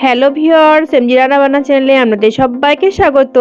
Hello viewer সেমজি বানা চ্যানেলে আপনাদের সবাইকে স্বাগত।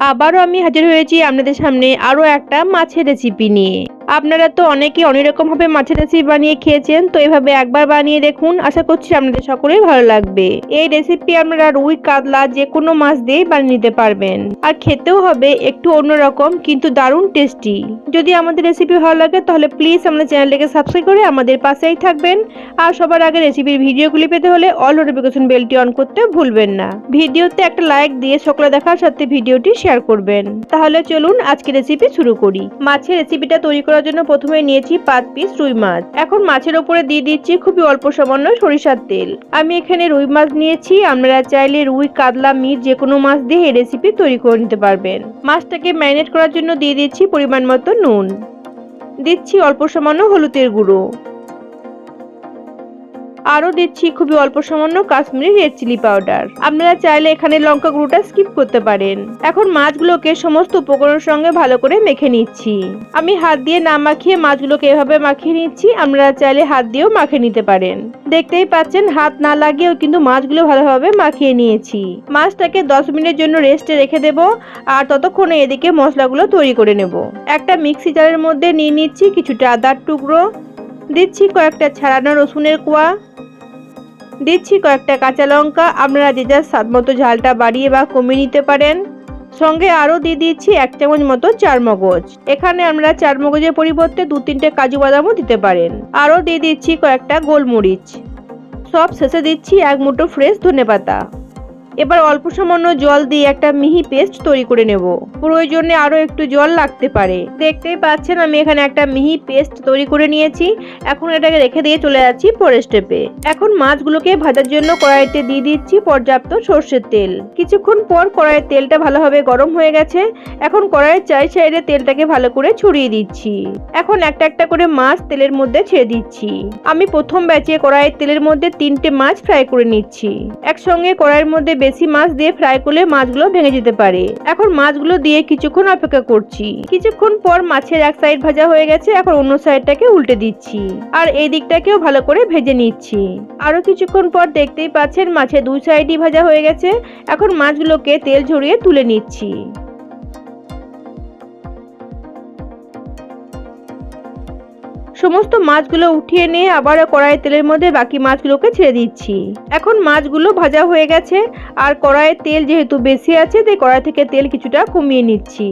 আবারও আমি হাজির হয়েছি আপনাদের সামনে আরও একটা মাছের রেসিপি নিয়ে। আপনারা তো অনেকেই অনেক রকমভাবে মাছের রেসিপি বানিয়ে খেয়েছেন, তো এভাবে একবার বানিয়ে দেখুন। আশা করছি আপনাদের সকলেই ভালো লাগবে। এই রেসিপি আপনারা রুই, কাতলা যে কোনো মাছ দিয়েই বানিয়ে নিতে পারবেন। আর খেতেও হবে একটু অন্যরকম, কিন্তু দারুণ টেস্টি যদি আমাদের রেসিপি ভালো লাগে, তাহলে প্লিজ আমাদের চ্যানেলটিকে সাবস্ক্রাইব করে আমাদের পাশেই থাকবেন। আর সবার আগে রেসিপির ভিডিওগুলি পেতে হলে অল নোটিফিকেশন বেলটি অন করতে ভুলবেন না। ভিডিওতে একটা লাইক দিয়ে সকলে দেখার সাথে ভিডিওটি শেয়ার করবেন। তাহলে চলুন আজকে রেসিপি শুরু করি। মাছের রেসিপিটা তৈরি করার জন্য প্রথমে নিয়েছি পাঁচ পিস রুই মাছ। এখন মাছের ওপরে দিয়ে দিচ্ছি খুবই অল্প সামান্য সরিষার তেল। আমি এখানে রুই মাছ নিয়েছি, আপনারা চাইলে রুই, কাতলা মিট যে কোনো মাছ দিয়ে এই রেসিপি তৈরি করে নিতে পারবেন। মাছটাকে ম্যারিনেট করার জন্য দিয়ে দিচ্ছি পরিমাণ মতো নুন। দিচ্ছি অল্প সামান্য হলুদের গুঁড়ো। আরও দিচ্ছি খুবই অল্প সামান্য কাশ্মীরি রেড চিলি পাউডার আপনারা চাইলে এখানে লঙ্কা গুঁড়োটা স্কিপ করতে পারেন। এখন মাছগুলোকে সমস্ত উপকরণের সঙ্গে ভালো করে মেখে নিচ্ছি। আমি হাত দিয়ে না মাখিয়ে মাছগুলোকে এভাবে মাখিয়ে নিচ্ছি, আপনারা চাইলে হাত দিয়েও মাখিয়ে নিতে পারেন। দেখতেই পাচ্ছেন হাত না লাগিয়েও কিন্তু মাছগুলো ভালোভাবে মাখিয়ে নিয়েছি। মাছটাকে দশ মিনিটের জন্য রেস্টে রেখে দেব আর ততক্ষণে এদিকে মশলাগুলো তৈরি করে নেব। একটা মিক্সি জারের মধ্যে নিয়ে নিচ্ছি কিছুটা আদার টুকরো দিচ্ছি কয়েকটা ছাড়ানো রসুনের কোয়া। দিচ্ছি কয়েকটা কাঁচা লঙ্কা। আপনারা যে যার স্বাদ মতো ঝালটা বাড়িয়ে বা কমিয়ে নিতে পারেন। সঙ্গে আরও দিয়ে দিচ্ছি এক চামচ মতো চার মগজ এখানে আমরা চার মগজের পরিবর্তে দু তিনটে কাজু বাদামও দিতে পারেন। আরও দিয়ে দিচ্ছি কয়েকটা গোলমরিচ। সব শেষে দিচ্ছি এক মুঠো ফ্রেশ ধনেপাতা। এবার অল্প সামান্য জল দিয়ে একটা মিহি পেস্ট তৈরি করে নেব। প্রয়োজনে আরও একটু জল লাগতে পারে। দেখতেই পাচ্ছেন, আমি এখানে একটা মিহি পেস্ট তৈরি করে নিয়েছি। এখন এটাকে রেখে দিয়ে চলে যাচ্ছি পরের স্টেপে এখন মাছগুলোকে ভাজার জন্য কড়াইতে দিয়ে দিচ্ছি পর্যাপ্ত সর্ষের তেল। কিছুক্ষণ পর কড়াইয়ের তেলটা ভালোভাবে গরম হয়ে গেছে। এখন কড়াইয়ের চাই সাইডে তেলটাকে ভালো করে ছড়িয়ে দিচ্ছি। এখন একটা একটা করে মাছ তেলের মধ্যে ছেড়ে দিচ্ছি। আমি প্রথম ব্যাচে কড়াইয়ের তেলের মধ্যে তিনটে মাছ ফ্রাই করে নিচ্ছি। একসঙ্গে কড়াইয়ের মধ্যে বেশি মাছ দিয়ে ফ্রাই করলে মাছগুলো ভেঙে যেতে পারে। এখন মাছগুলো দিয়ে কিছুক্ষণ অপেক্ষা করছি। কিছুক্ষণ পর মাছের এক সাইড ভাজা হয়ে গেছে, এখন অন্য সাইডটাকে উল্টে দিচ্ছি। আর এই দিকটাকেও ভালো করে ভেজে নিচ্ছি। আরও কিছুক্ষণ পর দেখতেই পাচ্ছেন মাছের দুই সাইডই ভাজা হয়ে গেছে। এখন মাছগুলোকে তেল ঝরিয়ে তুলে নিচ্ছি। সমস্ত মাছগুলো উঠিয়ে নিয়ে আবারও কড়াই তেলের মধ্যে বাকি মাছগুলোকে ছেড়ে দিচ্ছি। এখন মাছগুলো ভাজা হয়ে গেছে, আর কড়াইয়ের তেল যেহেতু বেশি আছে, তাই কড়াই থেকে তেল কিছুটা কমিয়ে নিচ্ছি।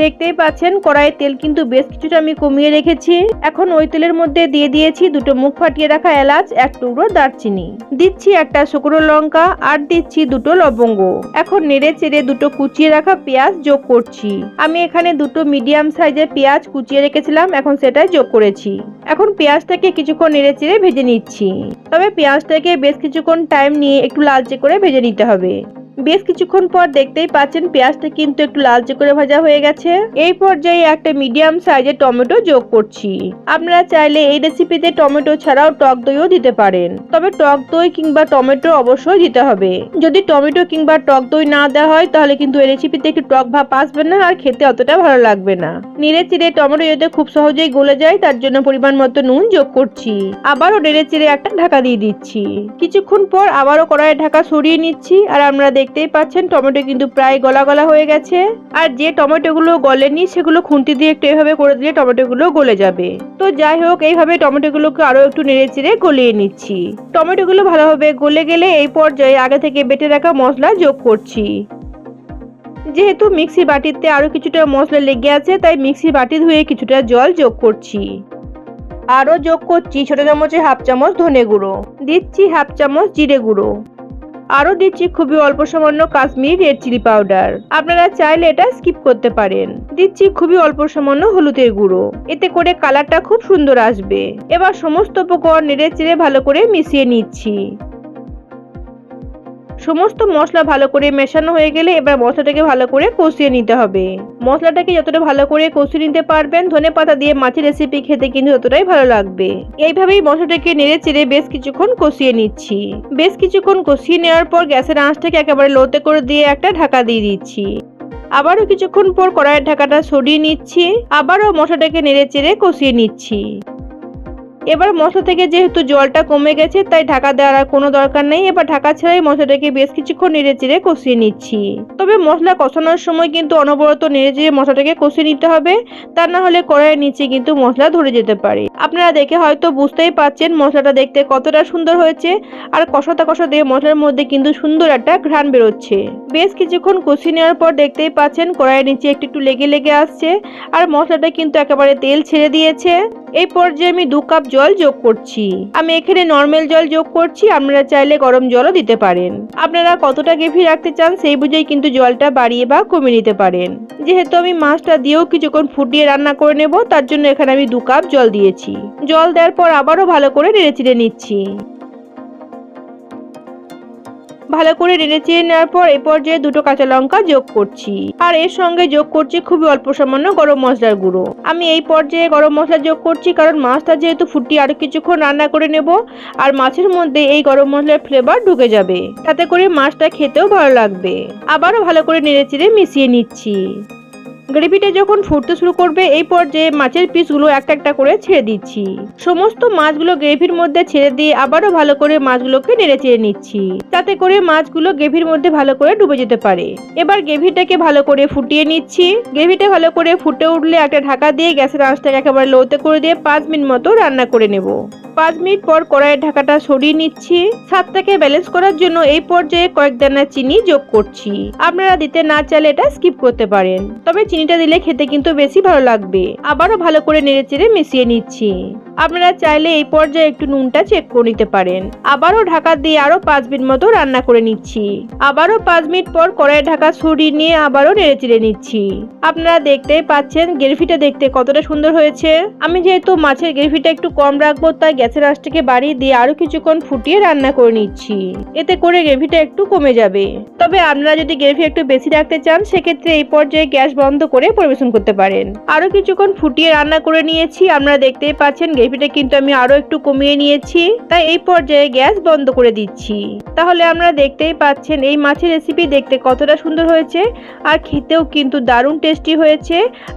দেখতেই পাচ্ছেন, কড়াইয়ের তেল কিন্তু বেশ কিছুটা আমি কমিয়ে রেখেছি। এখন ওই তেলের মধ্যে দিয়ে দিয়েছি দুটো মুখ ফাটিয়ে রাখা এলাচ, এক টুকরো দারচিনি। দিচ্ছি একটা শুকনো লঙ্কা আর দিচ্ছি দুটো লবঙ্গ। এখন নেড়ে চেড়ে দুটো কুচিয়ে রাখা পেঁয়াজ যোগ করছি। আমি এখানে দুটো মিডিয়াম সাইজের পেঁয়াজ কুচিয়ে রেখেছিলাম, এখন সেটাই যোগ করেছি। এখন পেঁয়াজটাকে কিছুক্ষণ নেড়ে চেড়ে ভেজে নিচ্ছি। তবে পেঁয়াজটাকে বেশ কিছুক্ষণ টাইম নিয়ে একটু লালচে করে ভেজে নিতে হবে। বেশ কিছুক্ষণ পর দেখতেই পাচ্ছেন পেঁয়াজটা কিন্তু একটু লালচে করে ভাজা হয়ে গেছে। এই পর্যায়ে একটা মিডিয়াম সাইজের টমেটো যোগ করছি। আপনারা চাইলে এই রেসিপিতে টমেটো ছাড়াও টক দইও দিতে পারেন। তবে টক দই কিংবা টমেটো অবশ্যই দিতে হবে। যদি টমেটো কিংবা টক দই না দেওয়া হয়, তাহলে কিন্তু এই রেসিপিতে একটু টক ভাব আসবে না আর খেতে অতটা ভালো লাগবে না। নেড়ে চিড়ে টমেটো যাতে খুব সহজেই গলে যায়, তার জন্য পরিমাণ মতো নুন যোগ করছি। আবারও নেড়ে চিড়ে একটা ঢাকা দিয়ে দিচ্ছি। কিছুক্ষণ পর আবারও কড়াইয়ে ঢাকা সরিয়ে নিচ্ছি আর আমরা দেখতেই পাচ্ছেন, টমেটো কিন্তু প্রায় গলা গলা হয়ে গেছে। আর যে টমেটোগুলো গলেনি, সেগুলো খুন্তি দিয়ে একটু এভাবে করে দিলে টমেটোগুলো গলে যাবে। তো যাই হোক, এইভাবে টমেটোগুলোকে আরও একটু নেড়ে চেড়ে গলিয়ে নিচ্ছি। টমেটোগুলো ভালোভাবে গলে গেলে এই পর্যায়ে আগে থেকে বেটে রাখা মশলা যোগ করছি। যেহেতু মিক্সি বাটিতে আরও কিছুটা মশলা লেগে আছে, তাই মিক্সি বাটি ধুয়ে কিছুটা জল যোগ করছি। আরও যোগ করছি ছোট চামচে হাফ চামচ ধনে গুঁড়ো। দিচ্ছি হাফ চামচ জিরে গুঁড়ো। আরও দিচ্ছি খুবই অল্প সামান্য কাশ্মীর রেড চিলি পাউডার আপনারা চাইলে এটা স্কিপ করতে পারেন। দিচ্ছি খুবই অল্প সামান্য হলুদের গুঁড়ো। এতে করে কালারটা খুব সুন্দর আসবে। এবার সমস্ত উপকরণ নেড়ে চেড়ে ভালো করে মিশিয়ে নিচ্ছি। সমস্ত মশলা ভালো করে মেশানো হয়ে গেলে এবার মশলাটাকে ভালো করে কষিয়ে নিতে হবে। মশলাটাকে যতটা ভালো করে কষিয়ে নিতে পারবেন, ধনে পাতা দিয়ে মাছের রেসিপি খেতে কিন্তু ততটাই ভালো লাগবে। এইভাবেই মশলাটাকে নেড়ে চেড়ে বেশ কিছুক্ষণ কষিয়ে নিচ্ছি। বেশ কিছুক্ষণ কষিয়ে নেওয়ার পর গ্যাসের আঁচটাকে একেবারে লোতে করে দিয়ে একটা ঢাকা দিয়ে দিচ্ছি। আবারও কিছুক্ষণ পর কড়াইয়ের ঢাকাটা সরিয়ে নিচ্ছি। আবারও মশলাটাকে নেড়ে চেড়ে কষিয়ে নিচ্ছি। এবার মশলা থেকে যেহেতু জলটা কমে গেছে, তাই ঢাকা দেওয়ার আর কোনো দরকার নেই। এবার ঢাকা ছাড়াই মশলাটাকে বেশ কিছুক্ষণ নেড়ে চেড়ে কষিয়ে নিচ্ছি। তবে মশলা কষানোর সময় কিন্তু অনবরত নেড়ে চেড়ে মশলাটাকে কষিয়ে নিতে হবে। তা না হলে কড়াইয়ের নিচে কিন্তু মশলা ধরে যেতে পারে। আপনারা দেখে হয়তো বুঝতেই পাচ্ছেন মশলাটা দেখতে কতটা সুন্দর হয়েছে আর কষাতে কষাতে মশলার মধ্যে কিন্তু সুন্দর একটা ঘ্রাণ বেরোচ্ছে। বেশ কিছুক্ষণ কষিয়ে নেওয়ার পর দেখতেই পাচ্ছেন কড়াইয়ের নিচে একটু একটু লেগে লেগে আসছে আর মশলাটা কিন্তু একেবারে তেল ছেড়ে দিয়েছে। এই পর্যায়ে আমি দু কাপ জল যোগ করছি। আমি এখানে নর্মাল জল যোগ করছি, আপনারা চাইলে গরম জলও দিতে পারেন। আপনারা কতটা গ্রেভি রাখতে চান সেই বুঝেই কিন্তু জলটা বাড়িয়ে বা কমিয়ে নিতে পারেন। যেহেতু আমি মাছটা দিয়েও কিছুক্ষণ ফুটিয়ে রান্না করে নেব, তার জন্য এখানে আমি দু কাপ জল দিয়েছি। জল দেওয়ার পর আবারও ভালো করে নেড়ে চিড়ে নিচ্ছি। ভালো করে নেড়ে চেয়ে নেওয়ার পর এ পর্যায়ে দুটো কাঁচা লঙ্কা যোগ করছি। আর এর সঙ্গে যোগ করছি খুবই অল্প সামান্য গরম মশলার গুঁড়ো। আমি এই পর্যায়ে গরম মশলা যোগ করছি কারণ মাছটা যেহেতু ফুটিয়ে আরও কিছুক্ষণ রান্না করে নেব, আর মাছের মধ্যে এই গরম মশলার ফ্লেভার ঢুকে যাবে। তাতে করে মাছটা খেতেও ভালো লাগবে। আবারও ভালো করে নেড়ে চেড়ে মিশিয়ে নিচ্ছি। গ্রেভিটা যখন ফুটতে শুরু করবে, এই পর্যায়ে মাছের পিসগুলো একটা একটা করে ছেড়ে দিচ্ছি। সমস্ত মাছগুলো গ্রেভির মধ্যে ছেড়ে দিয়ে আবারও ভালো করে মাছগুলোকে নেড়ে চেড়ে নিচ্ছি। তাতে করে মাছগুলো গ্রেভির মধ্যে ভালো করে ডুবে যেতে পারে। এবার গ্রেভিটাকে ভালো করে ফুটিয়ে নিচ্ছি। গ্রেভিটা ভালো করে ফুটে উঠলে একটা ঢাকা দিয়ে গ্যাসের আঁচটাকে একেবারে লোতে করে দিয়ে পাঁচ মিনিট মতো রান্না করে নেব। পাঁচ মিনিট পর কড়াইয়ের ঢাকাটা সরিয়ে নিচ্ছি। স্বাদটাকে ব্যালেন্স করার জন্য এই পর্যায়ে কয়েক দানা চিনি যোগ করছি। আপনারা দিতে না চাইলে এটা স্কিপ করতে পারেন। তবে চিনিটা দিলে খেতে কিন্তু বেশি ভালো লাগবে। আবারও ভালো করে নেড়ে চেড়ে মিশিয়ে নিচ্ছি। আপনারা চাইলে এই পর্যায়ে একটু নুনটা চেক করে নিতে পারেন। আবারও ঢাকা দিয়ে আরও পাঁচ মিনিট মতো রান্না করে নিচ্ছি। আবারও পাঁচ মিনিট পর কড়াইয়ের ঢাকা সরিয়ে নিয়ে আবারও নেড়ে চেড়ে নিচ্ছি। আপনারা দেখতেই পাচ্ছেন গ্রেভিটা দেখতে কতটা সুন্দর হয়েছে। আমি যেহেতু মাছের গ্রেভিটা একটু কম রাখব, তাই গ্যাসের আঁচটাকে বাড়িয়ে দিয়ে আরও কিছুক্ষণ ফুটিয়ে রান্না করে নিচ্ছি। এতে করে গ্রেভিটা একটু কমে যাবে। তবে আপনারা যদি গ্রেভি একটু বেশি রাখতে চান, সেক্ষেত্রে এই পর্যায়ে গ্যাস বন্ধ করে পরিবেশন করতে পারেন। আরও কিছুক্ষণ ফুটিয়ে রান্না করে নিয়েছি। আপনারা দেখতেই পাচ্ছেন, গ্রেভিটা কিন্তু আমি আরও একটু কমিয়ে নিয়েছি। তাই এই পর্যায়ে গ্যাস বন্ধ করে দিচ্ছি। তাহলে আমরা দেখতেই পাচ্ছেন, এই মাছের রেসিপি দেখতে কতটা সুন্দর হয়েছে। আর খেতেও কিন্তু দারুণ টেস্টি হয়েছে।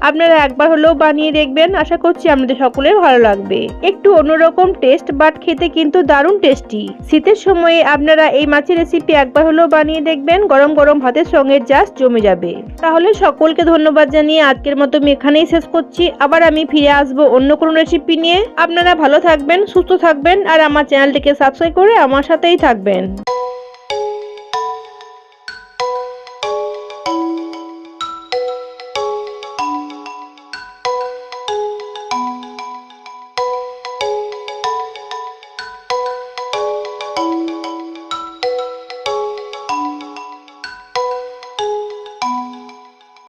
আপনারা একবার হলেও বানিয়ে দেখবেন। আশা করছি আমাদের সকলের ভালো লাগবে। একটু অন্যরকম টেস্ট, বাট খেতে কিন্তু দারুণ টেস্টি। শীতের সময়ে আপনারা এই মাছের রেসিপি একবার হলেও বানিয়ে দেখবেন, গরম গরম ভাতের সঙ্গে জাস্ট জমে যাবে। তাহলে সকলকে ধন্যবাদ জানিয়ে আজকের মতো আমি এখানেই শেষ করছি। আবার আমি ফিরে আসব অন্য কোনো রেসিপি নিয়ে। আপনারা ভালো থাকবেন, সুস্থ থাকবেন, আর আমার চ্যানেলটিকে সাবস্ক্রাইব করে আমার সাথেই থাকবেন।